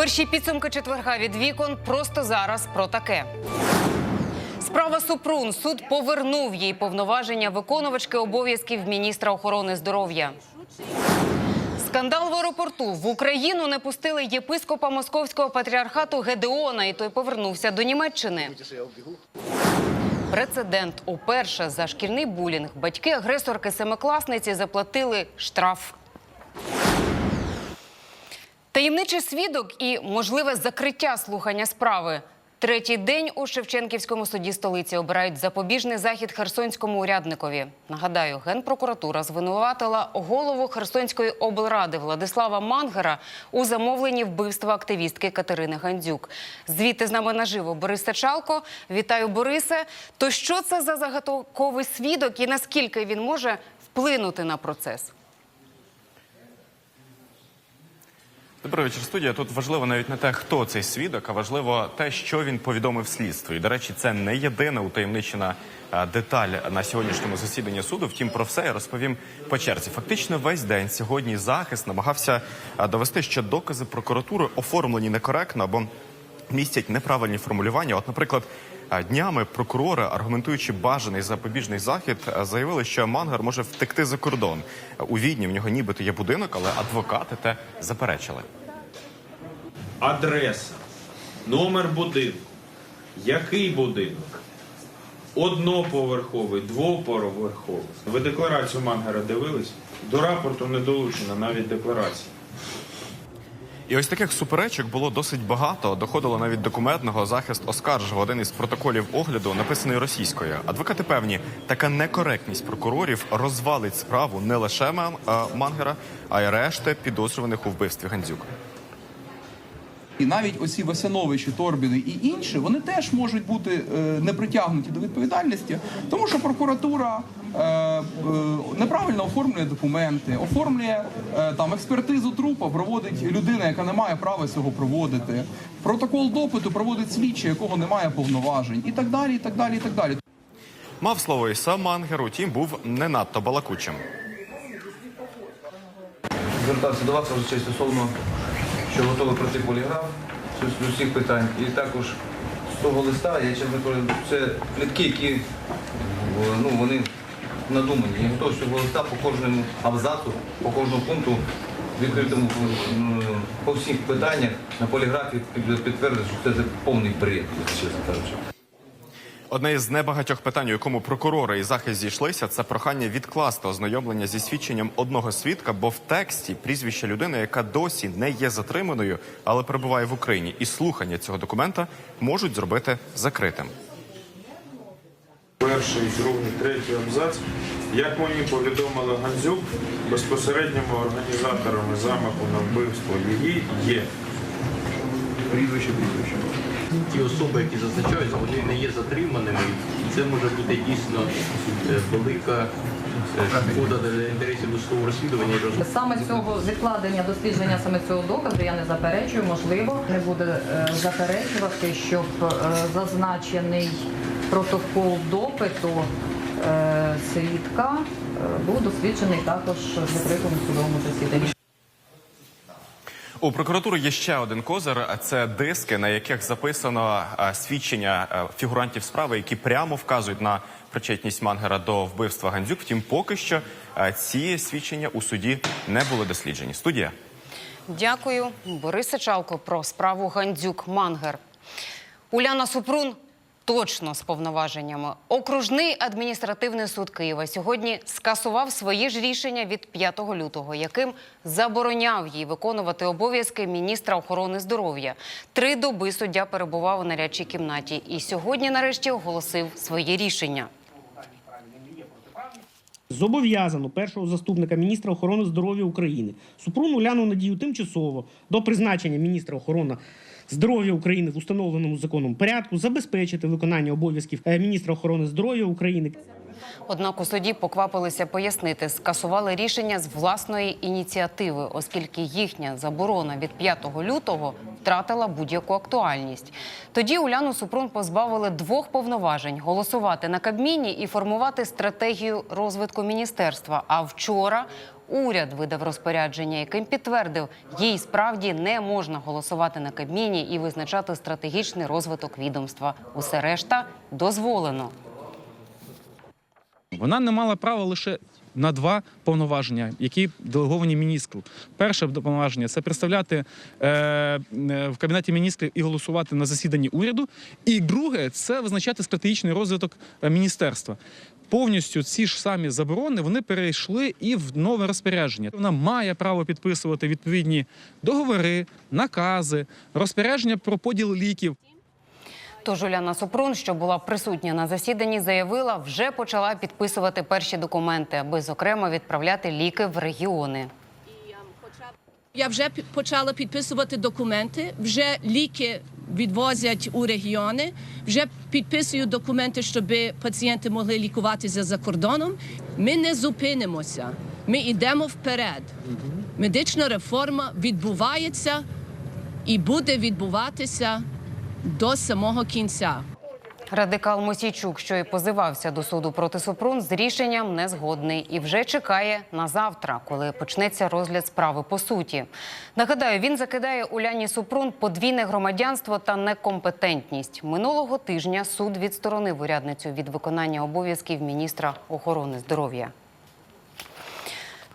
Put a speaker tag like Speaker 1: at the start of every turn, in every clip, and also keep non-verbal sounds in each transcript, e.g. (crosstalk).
Speaker 1: Перші підсумки четверга від вікон просто зараз про таке. Справа Супрун. Суд повернув їй повноваження виконувачки обов'язків міністра охорони здоров'я. Скандал в аеропорту в Україну не пустили єпископа московського патріархату Гедеона, і той повернувся до Німеччини. Прецедент уперше за шкільний булінг батьки агресорки семикласниці заплатили штраф. Таємничий свідок і можливе закриття слухання справи. Третій день у Шевченківському суді столиці обирають запобіжний захід херсонському урядникові. Нагадаю, генпрокуратура звинуватила голову Херсонської облради Владислава Мангера у замовленні вбивства активістки Катерини Гандзюк. Звідти з нами наживо Борис Сачалко. Вітаю, Борисе. То що це за загадковий свідок і наскільки він може вплинути на процес?
Speaker 2: Добрий вечір, студія. Тут важливо навіть не те, хто цей свідок, а важливо те, що він повідомив слідству. І, до речі, це не єдина утаємничена деталь на сьогоднішньому засіданні суду. Втім, про все я розповім по черзі. Фактично, весь день сьогодні захист намагався довести, що докази прокуратури оформлені некоректно або містять неправильні формулювання. От, наприклад. А, Днями прокурори, аргументуючи бажаний запобіжний захід, заявили, що Мангар може втекти за кордон. У Відні в нього нібито є будинок, але адвокати те заперечили.
Speaker 3: адреса, номер будинку, який будинок, одноповерховий, двоповерховий. Ви декларацію Мангера дивились? До рапорту не долучена навіть декларація.
Speaker 2: І ось таких суперечок було досить багато. Доходило навіть документного захист оскаржив один із протоколів огляду, написаний російською. Адвокати певні, така некоректність прокурорів розвалить справу не лише Ман- Мангера, а й решти підозрюваних у вбивстві Гандзюк.
Speaker 4: І навіть оці Васяновичі, Торбіни і інші, вони теж можуть бути е, не притягнуті до відповідальності, тому що прокуратура е, е, неправильно оформлює документи, оформлює е, там експертизу трупа, проводить людина, яка не має права цього проводити. Протокол допиту проводить слідчий, якого немає повноважень, і так далі, і так далі, і так далі.
Speaker 2: Мав слово і сам Мангер, утім, був не надто балакучим.
Speaker 5: звертався до вас вже стосовно, що готовий пройти поліграф з- усіх питань. І також з того листа, я чесно кажу, це плітки, які е, ну, вони надумані. Я готовий цього листа по кожному абзацу, по кожному пункту відкритому по всіх питаннях на поліграфі під- підтвердити, що це повний бред, чесно кажучи.
Speaker 2: Одне із небагатьох питань, у якому прокурори і захист зійшлися, це прохання відкласти ознайомлення зі свідченням одного свідка, бо в тексті прізвище людини, яка досі не є затриманою, але перебуває в Україні, і слухання цього документа можуть зробити закритим.
Speaker 3: Перший, другий, третій абзац. Як мені повідомили Гандзюк, безпосередніми організаторами замаху на вбивство її є
Speaker 5: Прізвище, прізвище.
Speaker 6: ті особи, які зазначаються, вони не є затриманими. І це може бути дійсно е, велика е, шкода для інтересів досудового розслідування.
Speaker 7: Саме цього відкладення дослідження саме цього доказу я не заперечую. Можливо, не буде е, заперечувати, щоб зазначений протокол допиту е, свідка е, був досліджений також в закритому судовому засіданні.
Speaker 2: У прокуратури є ще один козир. Це диски, на яких записано е, свідчення фігурантів справи, які прямо вказують на причетність Мангера до вбивства Гандзюк. Втім, поки що ці свідчення у суді не були досліджені. Студія.
Speaker 1: Дякую, Борис Сачалко про справу Гандзюк Мангер. Уляна Супрун точно з повноваженнями. Окружний адміністративний суд Києва сьогодні скасував свої ж рішення від 5 лютого, яким забороняв їй виконувати обов'язки міністра охорони здоров'я. Три доби суддя перебував у нарядчій кімнаті і сьогодні, нарешті, оголосив свої рішення.
Speaker 8: Зобов'язано першого заступника міністра охорони здоров'я України Супрун Уляну Надію тимчасово до призначення міністра охорони здоров'я України в установленому законом порядку забезпечити виконання обов'язків е, міністра охорони здоров'я України.
Speaker 1: Однак у суді поквапилися пояснити, скасували рішення з власної ініціативи, оскільки їхня заборона від 5 лютого втратила будь-яку актуальність. Тоді Уляну Супрун позбавили двох повноважень: голосувати на Кабміні і формувати стратегію розвитку міністерства. А вчора уряд видав розпорядження, яким підтвердив, їй справді не можна голосувати на Кабміні і визначати стратегічний розвиток відомства. Усе решта дозволено.
Speaker 9: Вона не мала права лише на два повноваження, які делеговані міністру. Перше повноваження це представляти е, е, в кабінеті міністрів і голосувати на засіданні уряду. І друге це визначати стратегічний розвиток е, міністерства. Повністю ці ж самі заборони вони перейшли і в нове розпорядження. Вона має право підписувати відповідні договори, накази, розпорядження про поділ ліків.
Speaker 1: Тож Уляна Супрун, що була присутня на засіданні, заявила, вже почала підписувати перші документи, аби зокрема відправляти ліки в регіони.
Speaker 10: Я вже почала підписувати документи, вже ліки відвозять у регіони, вже підписую документи, щоб пацієнти могли лікуватися за кордоном. Ми не зупинимося, ми йдемо вперед. Медична реформа відбувається і буде відбуватися до самого кінця.
Speaker 1: Радикал Мосійчук, що і позивався до суду проти Супрун, з рішенням не згодний і вже чекає на завтра, коли почнеться розгляд справи по суті. Нагадаю, він закидає Уляні Супрун подвійне громадянство та некомпетентність. Минулого тижня суд відсторонив урядницю від виконання обов'язків міністра охорони здоров'я.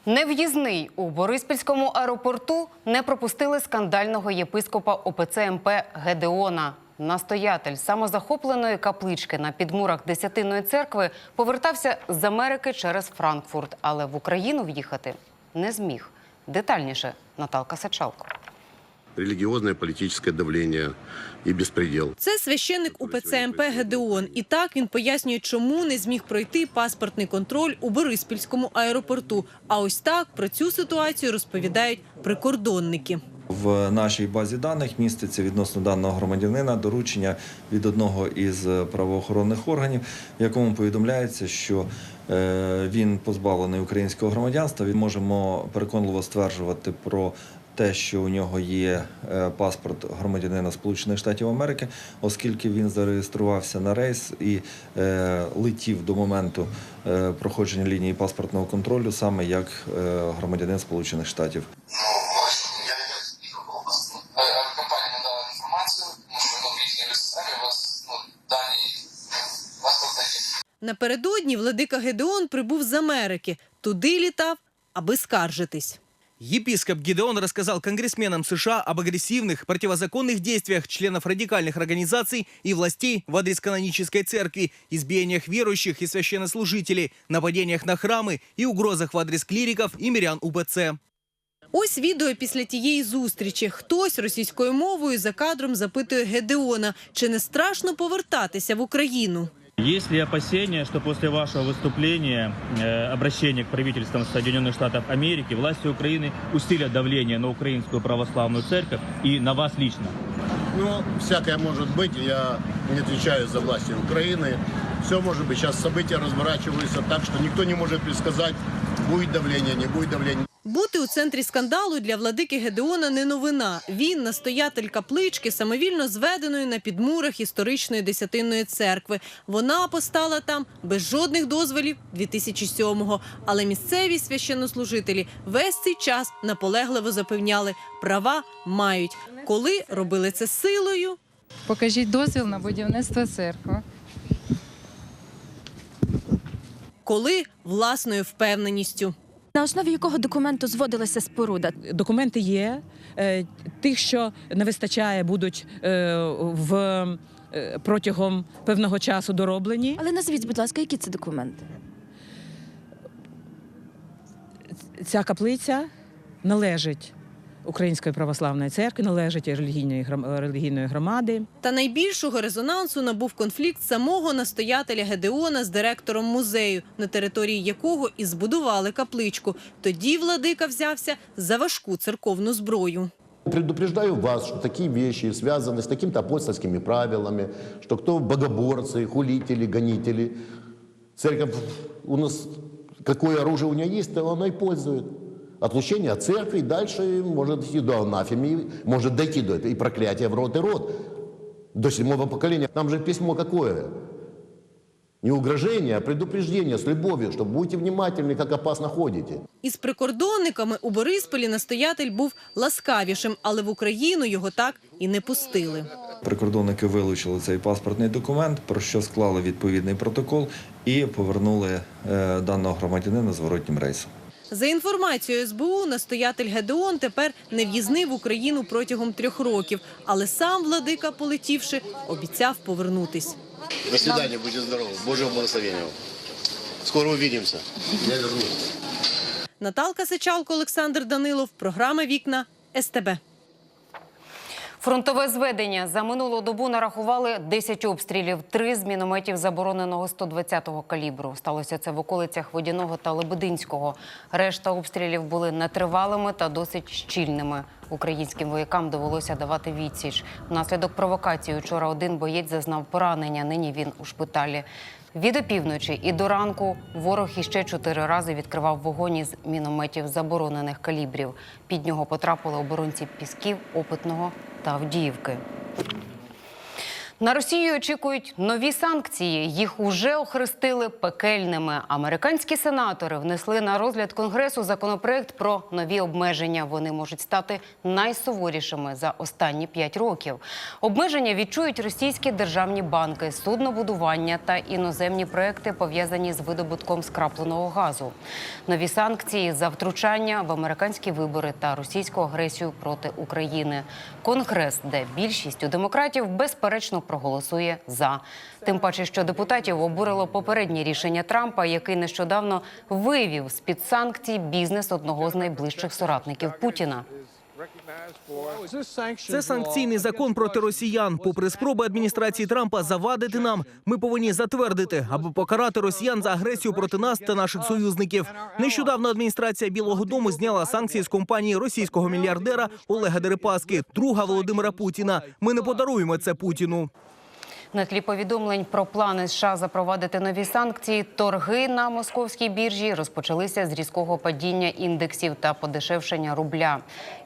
Speaker 1: Нев'їзний у Бориспільському аеропорту не пропустили скандального єпископа ОПЦ МП Гедеона. Настоятель самозахопленої каплички на підмурах Десятинної церкви повертався з Америки через Франкфурт, але в Україну в'їхати не зміг. Детальніше Наталка Сачалко.
Speaker 11: Религиозное политическое давление и беспредел.
Speaker 12: Це священник УПЦ МП Гедеон. І так він пояснює, чому не зміг пройти паспортний контроль у Бориспільському аеропорту. А ось так про цю ситуацію розповідають прикордонники.
Speaker 13: В нашій базі даних міститься відносно даного громадянина доручення від одного із правоохоронних органів, в якому повідомляється, що е, він позбавлений українського громадянства. Він можемо переконливо стверджувати про те, що у нього є е, паспорт громадянина Сполучених Штатів Америки, оскільки він зареєструвався на рейс і е, летів до моменту е, проходження лінії паспортного контролю саме як е, громадянин Сполучених Штатів.
Speaker 12: Напередодні владика Гедеон прибув з Америки. Туди літав, аби скаржитись.
Speaker 5: Епископ Гидеон рассказал конгрессменам США об агрессивных, противозаконных действиях членов радикальных организаций и властей в адрес канонической церкви, избиениях верующих и священнослужителей, нападениях на храмы и угрозах в адрес клириков и мирян УБЦ.
Speaker 12: Ось відео після тієї зустрічі. Хтось російською мовою за кадром запитує Гедеона, чи не страшно повертатися в Україну.
Speaker 9: Есть ли опасения, что после вашего выступления, э, обращения к правительствам Соединенных Штатов Америки, власти Украины усилят давление на украинскую православную церковь и на вас лично?
Speaker 11: Ну, всякое может быть. Я не отвечаю за власти Украины. Все может быть. Сейчас события разворачиваются так, что никто не может предсказать, будет давление, не будет давления.
Speaker 12: Бути у центрі скандалу для владики Гедеона не новина. Він настоятель каплички, самовільно зведеної на підмурах історичної десятинної церкви. Вона постала там без жодних дозволів 2007-го. Але місцеві священнослужителі весь цей час наполегливо запевняли, права мають. Коли робили це силою,
Speaker 10: Покажіть дозвіл на будівництво церкви.
Speaker 12: коли власною впевненістю.
Speaker 10: На основі якого документу зводилася споруда?
Speaker 12: Документи є. Е, Тих, що не вистачає, будуть е, в е, протягом певного часу дороблені.
Speaker 10: Але назвіть, будь ласка, які це документи?
Speaker 12: Ця каплиця належить Української православної церкви, належить релігійної релігійної громади. Та найбільшого резонансу набув конфлікт самого настоятеля Гедеона з директором музею, на території якого і збудували капличку. Тоді владика взявся за важку церковну зброю.
Speaker 11: Предупреждаю вас, что такие вещи связаны с такими-то апостольскими правилами, что кто богоборцы, хулители, гонители. Церковь у нас, какое оружие у нее есть, то она и пользует. Отлучение от церкви, и дальше может идти до анафемии, может дойти до этого, и проклятия в рот и рот. До седьмого поколения. Там же письмо какое? Не угрожение, а предупреждение с любовью, что будьте внимательны, как опасно ходите.
Speaker 12: Із прикордонниками у Борисполі настоятель був ласкавішим, але в Україну його так і не пустили.
Speaker 13: Прикордонники вилучили цей паспортний документ, про що склали відповідний протокол і повернули е, даного громадянина зворотнім рейсом.
Speaker 12: За інформацією СБУ, настоятель Гедеон тепер не в'їзнив в Україну протягом трьох років, але сам владика, полетівши, обіцяв повернутись.
Speaker 14: До свидання, будьте здорові, Божого благословення. вам. Скоро увидимся. Я вернусь.
Speaker 12: Наталка Сичалко, Олександр Данилов. Програма Вікна СТБ.
Speaker 1: Фронтове зведення за минулу добу нарахували 10 обстрілів, три з мінометів забороненого 120-го калібру. Сталося це в околицях Водяного та Лебединського. Решта обстрілів були нетривалими та досить щільними. Українським воякам довелося давати відсіч. Внаслідок провокації вчора один боєць зазнав поранення. Нині він у шпиталі. Від опівночі і до ранку ворог іще чотири рази відкривав вогонь із мінометів заборонених калібрів. Під нього потрапили оборонці Пісків, Опитного та Авдіївки. На Росію очікують нові санкції. Їх уже охрестили пекельними. Американські сенатори внесли на розгляд конгресу законопроект про нові обмеження. Вони можуть стати найсуворішими за останні п'ять років. Обмеження відчують російські державні банки, суднобудування та іноземні проекти, пов'язані з видобутком скрапленого газу. Нові санкції за втручання в американські вибори та російську агресію проти України. Конгрес, де більшість у демократів безперечно проголосує за. Тим паче, що депутатів обурило попереднє рішення Трампа, який нещодавно вивів з під санкцій бізнес одного з найближчих соратників Путіна.
Speaker 15: Це санкційний закон проти росіян. Попри спроби адміністрації Трампа завадити нам, ми повинні затвердити, аби покарати росіян за агресію проти нас та наших союзників. Нещодавно адміністрація Білого Дому зняла санкції з компанії російського мільярдера Олега Дерипаски, друга Володимира Путіна. Ми не подаруємо це Путіну.
Speaker 1: На тлі повідомлень про плани США запровадити нові санкції, торги на московській біржі розпочалися з різкого падіння індексів та подешевшення рубля.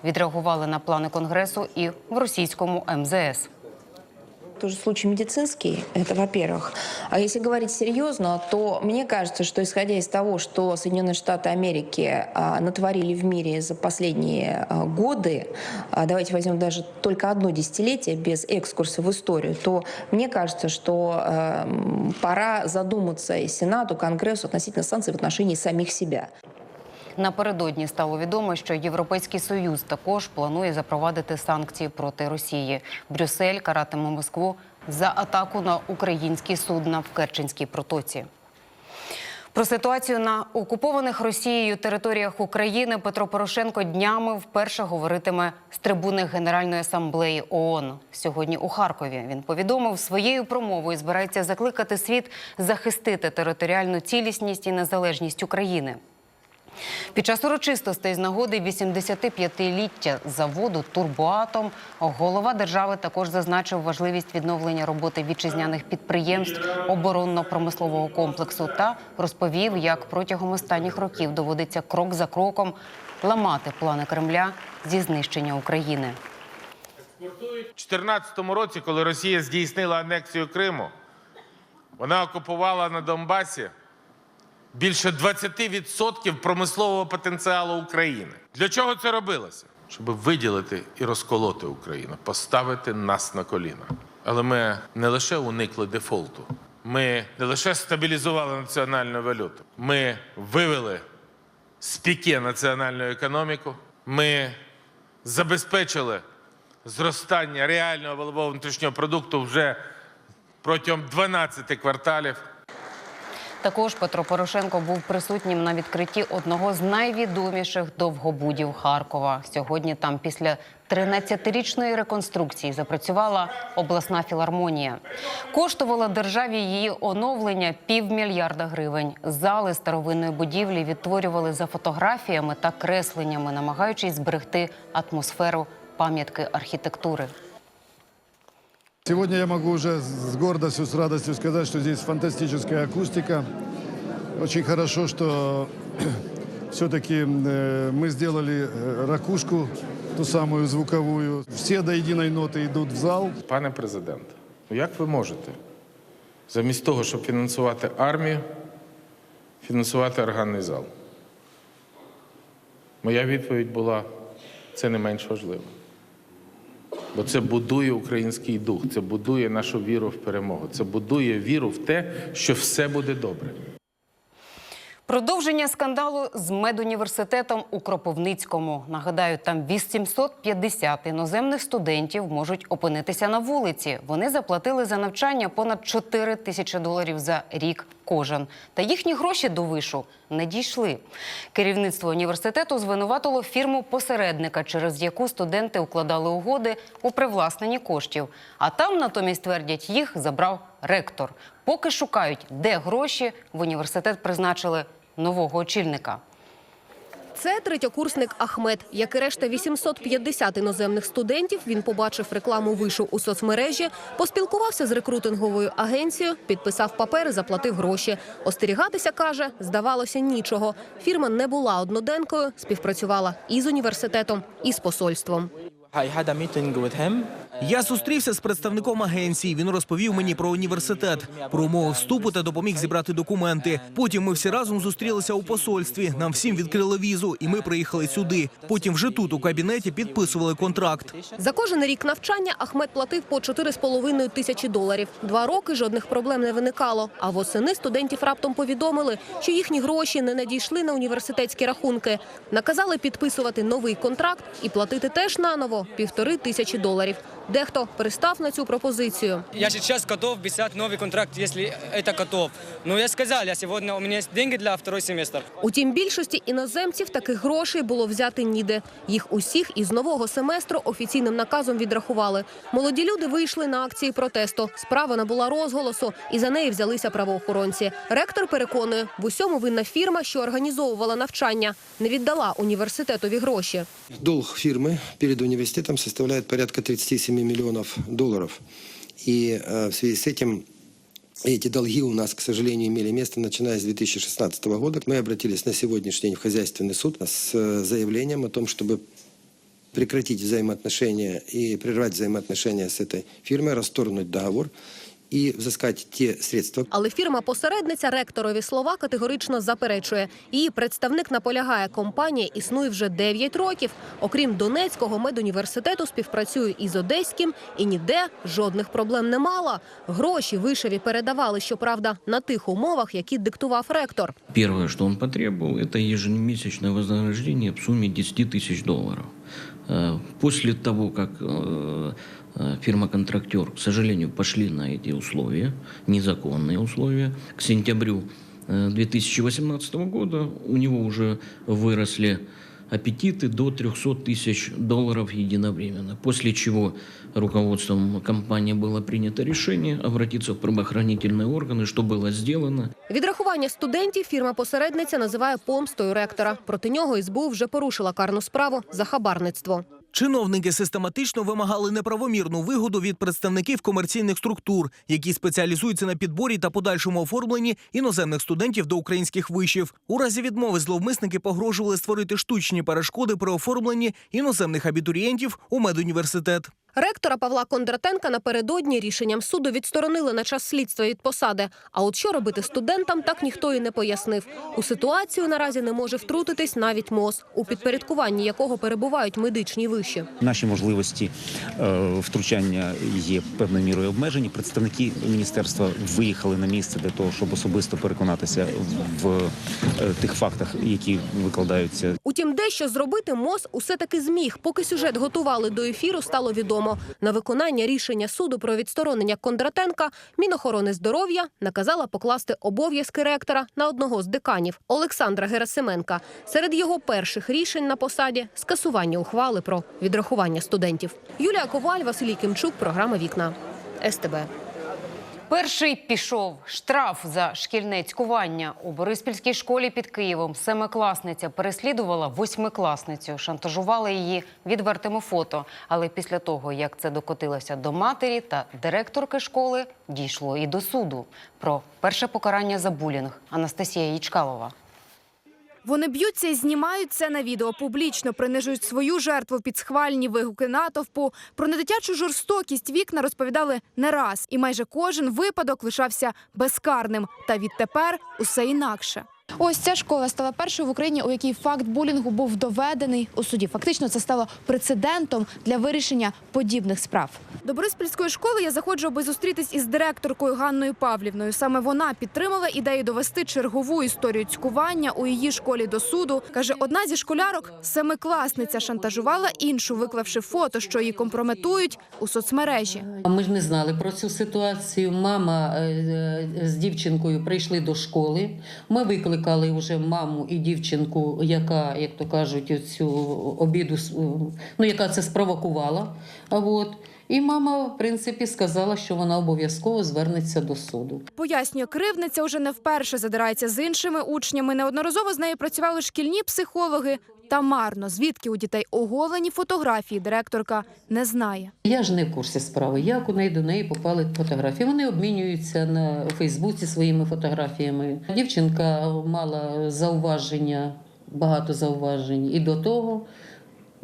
Speaker 1: Відреагували на плани конгресу і в російському МЗС.
Speaker 16: Тоже случай медицинский, это во-первых. А если говорить серьезно, то мне кажется, что исходя из того, что Соединенные Штаты Америки а, натворили в мире за последние а, годы, а, давайте возьмем даже только одно десятилетие без экскурса в историю, то мне кажется, что пора задуматься и Сенату, Конгрессу относительно санкций в отношении самих себя.
Speaker 1: Напередодні стало відомо, що Європейський союз також планує запровадити санкції проти Росії. Брюссель каратиме Москву за атаку на українські судна в Керченській протоці. Про ситуацію на окупованих Росією територіях України Петро Порошенко днями вперше говоритиме з трибуни Генеральної асамблеї ООН. Сьогодні у Харкові він повідомив своєю промовою збирається закликати світ захистити територіальну цілісність і незалежність України. Під час урочистостей з нагоди 85-ліття заводу Турбоатом голова держави також зазначив важливість відновлення роботи вітчизняних підприємств оборонно-промислового комплексу та розповів, як протягом останніх років доводиться крок за кроком ламати плани Кремля зі знищення України.
Speaker 17: У 2014 році, коли Росія здійснила анексію Криму, вона окупувала на Донбасі більше 20% промислового потенціалу України. Для чого це робилося? Щоб виділити і розколоти Україну, поставити нас на коліна. Але ми не лише уникли дефолту, ми не лише стабілізували національну валюту, ми вивели з піке національну економіку, ми забезпечили зростання реального валового внутрішнього продукту вже протягом 12 кварталів.
Speaker 1: Також Петро Порошенко був присутнім на відкритті одного з найвідоміших довгобудів Харкова. Сьогодні там після 13-річної реконструкції запрацювала обласна філармонія. Коштувала державі її оновлення півмільярда гривень. Зали старовинної будівлі відтворювали за фотографіями та кресленнями, намагаючись зберегти атмосферу пам'ятки архітектури.
Speaker 18: Сегодня я могу уже с гордостью, с радостью сказать, что здесь фантастическая акустика. Очень хорошо, что (clears throat) все-таки мы сделали э, ракушку, ту самую звуковую. Все до единой ноты идут в зал.
Speaker 17: Пане президенте, ну як ви можете Замість того, щоб фінансувати армію, фінансувати органний зал. Моя відповідь була: це не менш важливо. Бо це будує український дух, це будує нашу віру в перемогу, це будує віру в те, що все буде добре.
Speaker 1: Продовження скандалу з медуніверситетом у Кропивницькому. Нагадаю, там 850 іноземних студентів можуть опинитися на вулиці. Вони заплатили за навчання понад 4 тисячі доларів за рік кожен. Та їхні гроші до вишу не дійшли. Керівництво університету звинуватило фірму посередника, через яку студенти укладали угоди у привласненні коштів. А там натомість твердять, їх забрав ректор. Поки шукають, де гроші, в університет призначили нового очільника.
Speaker 19: Це третьокурсник Ахмед. Як і решта 850 іноземних студентів, він побачив рекламу вишу у соцмережі, поспілкувався з рекрутинговою агенцією, підписав папери, заплатив гроші. Остерігатися, каже, здавалося нічого. Фірма не була одноденкою, співпрацювала і з університетом, і з посольством.
Speaker 15: Я зустрівся з представником агенції. Він розповів мені про університет, про умови вступу та допоміг зібрати документи. Потім ми всі разом зустрілися у посольстві. Нам всім відкрили візу, і ми приїхали сюди. Потім вже тут у кабінеті підписували контракт.
Speaker 19: За кожен рік навчання Ахмед платив по 4,5 тисячі доларів. Два роки жодних проблем не виникало. А восени студентів раптом повідомили, що їхні гроші не надійшли на університетські рахунки. Наказали підписувати новий контракт і платити теж наново півтори тисячі доларів. Дехто пристав на цю пропозицію.
Speaker 20: Я сейчас готов писать новый контракт, если это готов. Но я сказал, я сегодня, у меня есть деньги для второй семестр.
Speaker 19: Утім, більшості іноземців таких грошей було взяти ніде. Їх усіх із нового семестру офіційним наказом відрахували. Молоді люди вийшли на акції протесту. Справа набула розголосу, і за неї взялися правоохоронці. Ректор переконує, в усьому винна фірма, що організовувала навчання, не віддала університетові гроші.
Speaker 21: Долг фирмы перед университетом составляет порядка 37 миллионов долларов. И э, в связи с этим эти долги у нас, к сожалению, имели место, начиная с 2016 года. Мы обратились на сегодняшний день в хозяйственный суд с э, заявлением о том, чтобы прекратить взаимоотношения и прервать взаимоотношения с этой фирмой, расторгнуть договор и взыскать те средства,
Speaker 19: Але фірма-посередниця ректорові слова категорично заперечує. Її представник наполягає, компанія існує вже 9 років. Окрім Донецького медуніверситету, співпрацює із Одеським і ніде жодних проблем не мала. Гроші вишеві передавали, щоправда, на тих умовах, які диктував ректор.
Speaker 22: Первое, что он потребовал, это ежемесячное вознаграждение в сумме 10 тысяч долларов. Э, После того, как э, э, фирма-контрактер, к сожалению, пошли на эти условия, незаконные условия, к сентябрю э, 2018 года у него уже выросли аппетиты до 300 тысяч долларов единовременно, после чего руководством компании было принято решение обратиться в правоохранительные органы, что было сделано.
Speaker 19: Відрахування студентів фірма-посередниця називає помстою ректора. Проти нього СБУ вже порушила карну справу за хабарництво.
Speaker 15: Чиновники систематично вимагали неправомірну вигоду від представників комерційних структур, які спеціалізуються на підборі та подальшому оформленні іноземних студентів до українських вишів. У разі відмови зловмисники погрожували створити штучні перешкоди при оформленні іноземних абітурієнтів у медуніверситет.
Speaker 19: Ректора Павла Кондратенка напередодні рішенням суду відсторонили на час слідства від посади. А от що робити студентам, так ніхто і не пояснив. У ситуацію наразі не може втрутитись навіть МОЗ, у підпорядкуванні якого перебувають медичні виші.
Speaker 23: Наші можливості е, втручання є певною мірою обмежені. Представники міністерства виїхали на місце для того, щоб особисто переконатися в, е, тих фактах, які викладаються
Speaker 19: Утім, дещо зробити МОЗ усе таки зміг. Поки сюжет готували до ефіру, стало відомо. На виконання рішення суду про відсторонення Кондратенка Мінохорони здоров'я наказала покласти обов'язки ректора на одного з деканів Олександра Герасименка. Серед його перших рішень на посаді скасування ухвали про відрахування студентів. Юлія Коваль, Василій Кимчук, програма Вікна СТБ.
Speaker 1: Перший пішов штраф за шкільне цькування у Бориспільській школі під Києвом. Семикласниця переслідувала восьмикласницю, шантажувала її відвертими фото. Але після того, як це докотилося до матері та директорки школи, дійшло і до суду. Про перше покарання за булінг Анастасія Ячкалова.
Speaker 24: Вони б'ються і знімають це на відео публічно, принижують свою жертву під схвальні вигуки натовпу. Про недитячу жорстокість вікна розповідали не раз, і майже кожен випадок лишався безкарним. Та відтепер усе інакше.
Speaker 25: Ось ця школа стала першою в Україні, у якій факт булінгу був доведений у суді. Фактично, це стало прецедентом для вирішення подібних справ.
Speaker 24: До Бориспільської школи я заходжу, аби зустрітись із директоркою Ганною Павлівною. Саме вона підтримала ідею довести чергову історію цькування у її школі до суду. каже, одна зі школярок, семикласниця, шантажувала іншу, виклавши фото, що її компрометують у соцмережі.
Speaker 26: Ми ж не знали про цю ситуацію. Мама е, е, з дівчинкою прийшли до школи. Ми викликали вже маму і дівчинку, яка, як то кажуть, цю обіду ну, яка це спровокувала. От. І мама, в принципі, сказала, що вона обов'язково звернеться до суду.
Speaker 24: Пояснює, кривниця вже не вперше задирається з іншими учнями. Неодноразово з нею працювали шкільні психологи. Та марно, звідки у дітей оголені фотографії, директорка не знає.
Speaker 26: Я ж не в курсі справи, як у неї до неї попали фотографії. Вони обмінюються на Фейсбуці своїми фотографіями. Дівчинка мала зауваження, багато зауважень і до того.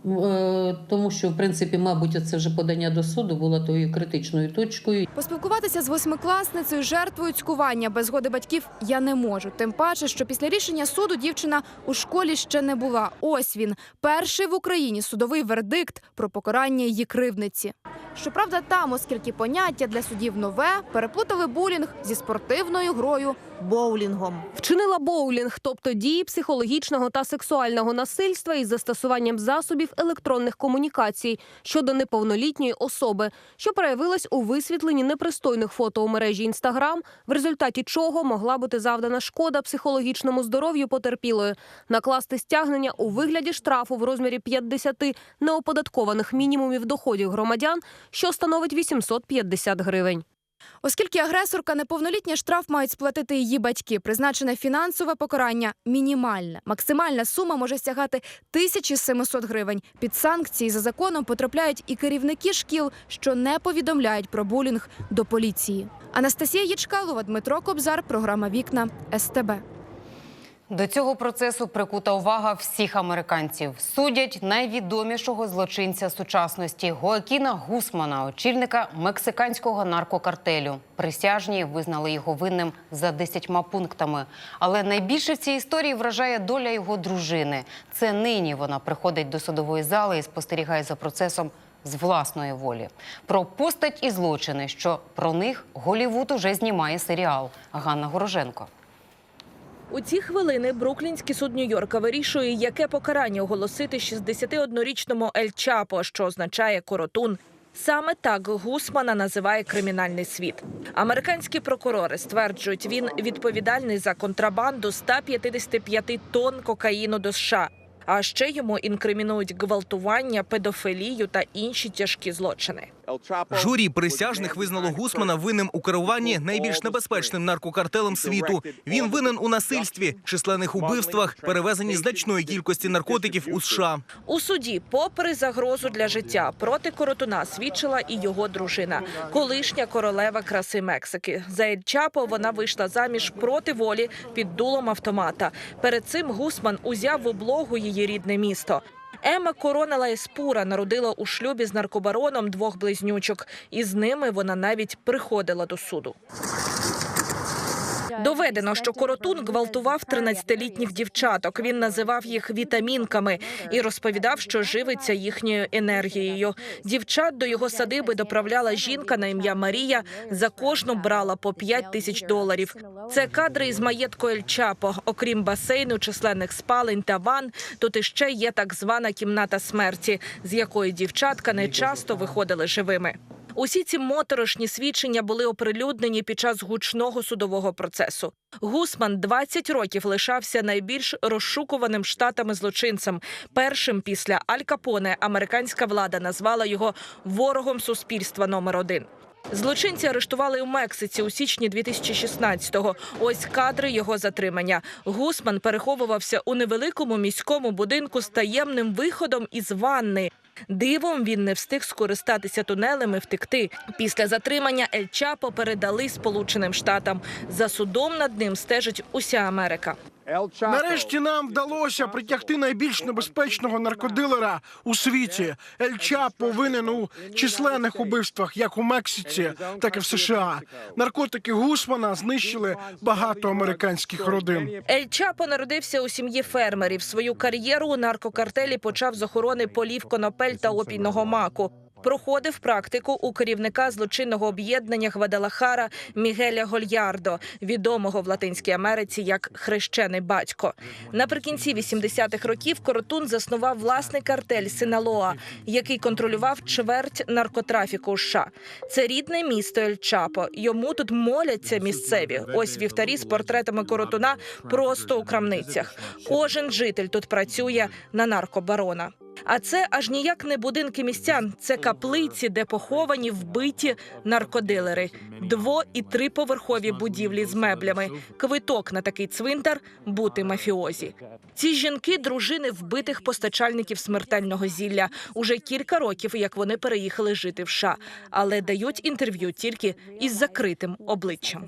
Speaker 26: Е, Тому що, в принципі, мабуть, це вже подання до суду було тою критичною точкою.
Speaker 24: Поспілкуватися з восьмикласницею, жертвою цькування без згоди батьків я не можу. Тим паче, що після рішення суду дівчина у школі ще не була. Ось він перший в Україні судовий вердикт про покарання її кривниці. Щоправда, там, оскільки поняття для судів нове, переплутали булінг зі спортивною грою боулінгом.
Speaker 19: Вчинила боулінг, тобто дії психологічного та сексуального насильства із застосуванням засобів електронних комунікацій щодо неповнолітньої особи, що проявилась у висвітленні непристойних фото у мережі Інстаграм, в результаті чого могла бути завдана шкода психологічному здоров'ю потерпілої, накласти стягнення у вигляді штрафу в розмірі 50 неоподаткованих мінімумів доходів громадян, що становить 850 гривень.
Speaker 24: Оскільки агресорка неповнолітня, штраф мають сплатити її батьки. Призначене фінансове покарання мінімальне. Максимальна сума може сягати 1700 гривень. Під санкції за законом потрапляють і керівники шкіл, що не повідомляють про булінг до поліції. Анастасія Єчкалова, Дмитро Кобзар, програма Вікна СТБ.
Speaker 1: До цього процесу прикута увага всіх американців. Судять найвідомішого злочинця сучасності Гоакіна Гусмана, очільника мексиканського наркокартелю. Присяжні визнали його винним за десятьма пунктами. Але найбільше в цій історії вражає доля його дружини. Це нині вона приходить до судової зали і спостерігає за процесом з власної волі. Про постать і злочини, що про них Голівуд уже знімає серіал. Ганна Гороженко.
Speaker 27: У ці хвилини Бруклінський суд Нью-Йорка вирішує, яке покарання оголосити 61-річному Ель Чапо, що означає коротун. Саме так Гусмана називає кримінальний світ. Американські прокурори стверджують, він відповідальний за контрабанду 155 тонн кокаїну до США. А ще йому інкримінують гвалтування, педофилію та інші тяжкі злочини.
Speaker 15: Журі присяжних визнало Гусмана винним у керуванні найбільш небезпечним наркокартелем світу. Він винен у насильстві, численних убивствах, перевезенні значної кількості наркотиків у США.
Speaker 27: У суді, попри загрозу для життя, проти коротуна свідчила і його дружина, колишня королева краси Мексики. За Ель Чапо вона вийшла заміж проти волі під дулом автомата. Перед цим Гусман узяв в облогу її рідне місто. Ема Корона Лаеспура народила у шлюбі з наркобароном двох близнючок, і з ними вона навіть приходила до суду. Доведено, що Коротун гвалтував 13-літніх дівчаток. Він називав їх вітамінками і розповідав, що живиться їхньою енергією. Дівчат до його садиби доправляла жінка на ім'я Марія. За кожну брала по 5 тисяч доларів. Це кадри із маєтку Ель Чапо. Окрім басейну, численних спалень та ван, тут іще є так звана кімната смерті, з якої дівчатка не часто виходили живими. Усі ці моторошні свідчення були оприлюднені під час гучного судового процесу. Гусман 20 років лишався найбільш розшукуваним штатами злочинцем. Першим після Аль Капоне американська влада назвала його ворогом суспільства номер один. Злочинці арештували у Мексиці у січні 2016-го. Ось кадри його затримання. Гусман переховувався у невеликому міському будинку з таємним виходом із ванни. Дивом він не встиг скористатися тунелем і втекти. Після затримання Ель Чапо передали Сполученим Штатам. За судом над ним стежить уся Америка.
Speaker 28: Нарешті нам вдалося притягти найбільш небезпечного наркодилера у світі. Ель Чапо винен у численних убивствах, як у Мексиці, так і в США. Наркотики Гусмана знищили багато американських родин.
Speaker 27: Ель Чапо народився у сім'ї фермерів. Свою кар'єру у наркокартелі почав з охорони полів конопель та опійного маку. Проходив практику у керівника злочинного об'єднання Гвадалахара Мігеля Гольярдо, відомого в Латинській Америці як хрещений батько. Наприкінці 80-х років Коротун заснував власний картель Синалоа, який контролював чверть наркотрафіку у США. Це рідне місто Ель Чапо. Йому тут моляться місцеві. Ось вівтарі з портретами Коротуна просто у крамницях. Кожен житель тут працює на наркобарона. А це аж ніяк не будинки містян, це каплиці, де поховані вбиті наркодилери. Дво і триповерхові будівлі з меблями. Квиток на такий цвинтар бути мафіозі. Ці жінки дружини вбитих постачальників смертельного зілля. Уже кілька років, як вони переїхали жити в США, але дають інтерв'ю тільки із закритим обличчям.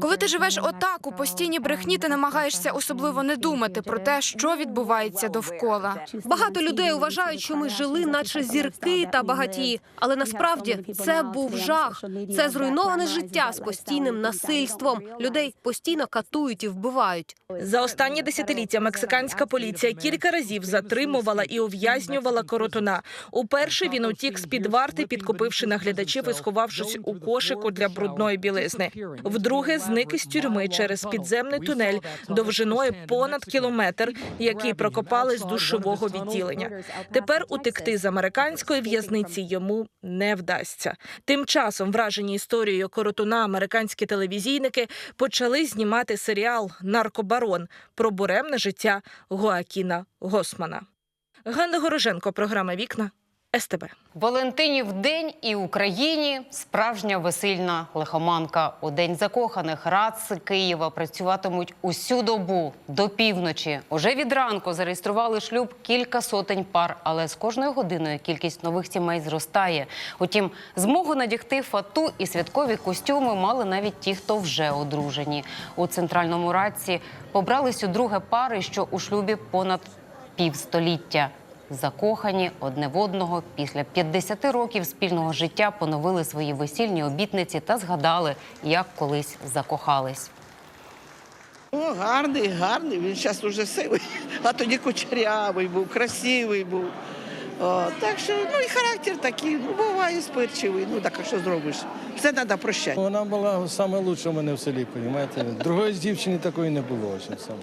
Speaker 24: Коли ти живеш отак у постійній брехні, ти намагаєшся особливо не думати про те, що відбувається довкола.
Speaker 19: Багато людей вважають, що ми жили, наче зірки та багатії. Але насправді це був жах. Це зруйноване життя з постійним насильством. Людей постійно катують і вбивають.
Speaker 27: За останні десятиліття мексиканська поліція кілька разів затримувала і ув'язнювала коротуна. Уперше він утік з під варти, підкупивши наглядачів і сховавшись у кошику для брудної білизни. Вдруге зник із тюрми через підземний тунель довжиною понад кілометр, який прокопали з душового відділення. Тепер утекти з американської в'язниці йому не вдасться. Тим часом, вражені історією коротуна, американські телевізійники почали знімати серіал Наркобарон про буремне життя Гоакіна Госмана. Ганна Гороженко, програма Вікна СТБ.
Speaker 1: Валентинів день і Україні справжня весільна лихоманка. У день закоханих радси Києва працюватимуть усю добу до півночі. Уже від ранку зареєстрували шлюб кілька сотень пар, але з кожною годиною кількість нових сімей зростає. Утім, змогу надягти фату і святкові костюми мали навіть ті, хто вже одружені. У центральному радці побрались у друге пари, що у шлюбі понад півстоліття. Закохані одне в одного після 50 років спільного життя поновили свої весільні обітниці та згадали, як колись закохались.
Speaker 29: О, гарний, гарний. Він зараз уже сивий, а тоді кучерявий був, красивий був. О, так що, ну і характер такий, ну буває спирчивий. Ну так а що зробиш? Все треба прощати.
Speaker 30: Вона була лучша в мене в селі, розумієте? Другої дівчини такої не було. Чим саме.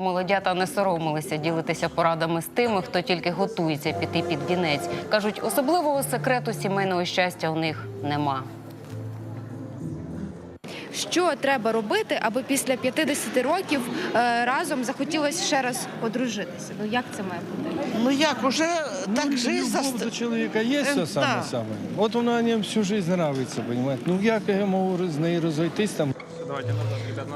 Speaker 1: Молодята не соромилися ділитися порадами з тими, хто тільки готується піти під вінець. кажуть, особливого секрету сімейного щастя у них нема.
Speaker 25: Що треба робити, аби після 50 років е, разом захотілося ще раз одружитися? Ну як це має бути?
Speaker 29: Ну як, уже так
Speaker 30: Ну,
Speaker 29: жизнь
Speaker 30: любов
Speaker 29: заст...
Speaker 30: до чоловіка є
Speaker 29: Е,
Speaker 30: все саме
Speaker 29: да.
Speaker 30: саме. От вона мені всю життя подобається, розумієте? Ну як я можу з нею розійтись там?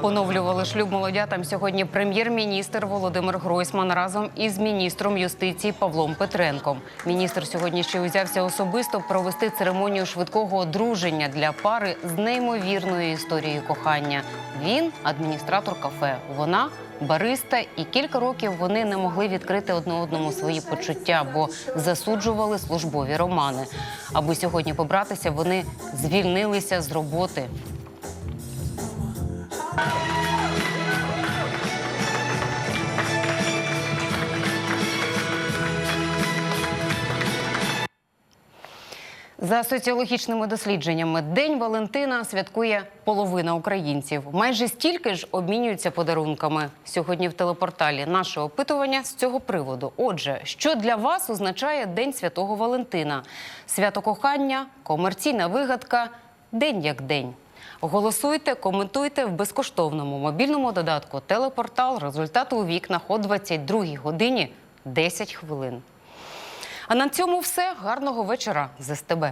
Speaker 1: Поновлювали шлюб молодятам сьогодні прем'єр-міністр Володимир Гройсман разом із міністром юстиції Павлом Петренком. Міністр сьогодні ще узявся особисто провести церемонію швидкого одруження для пари з неймовірною історією кохання. Він адміністратор кафе. Вона бариста, і кілька років вони не могли відкрити одне одному свої почуття, бо засуджували службові романи. Аби сьогодні побратися, вони звільнилися з роботи. За соціологічними дослідженнями, День Валентина святкує половина українців. Майже стільки ж обмінюються подарунками. Сьогодні в телепорталі наше опитування з цього приводу. Отже, що для вас означає День Святого Валентина? Свято кохання, комерційна вигадка, день як день. Голосуйте, коментуйте в безкоштовному мобільному додатку Телепортал. Результати у вікнах о 22 годині 10 хвилин. А на цьому все гарного вечора з СТБ.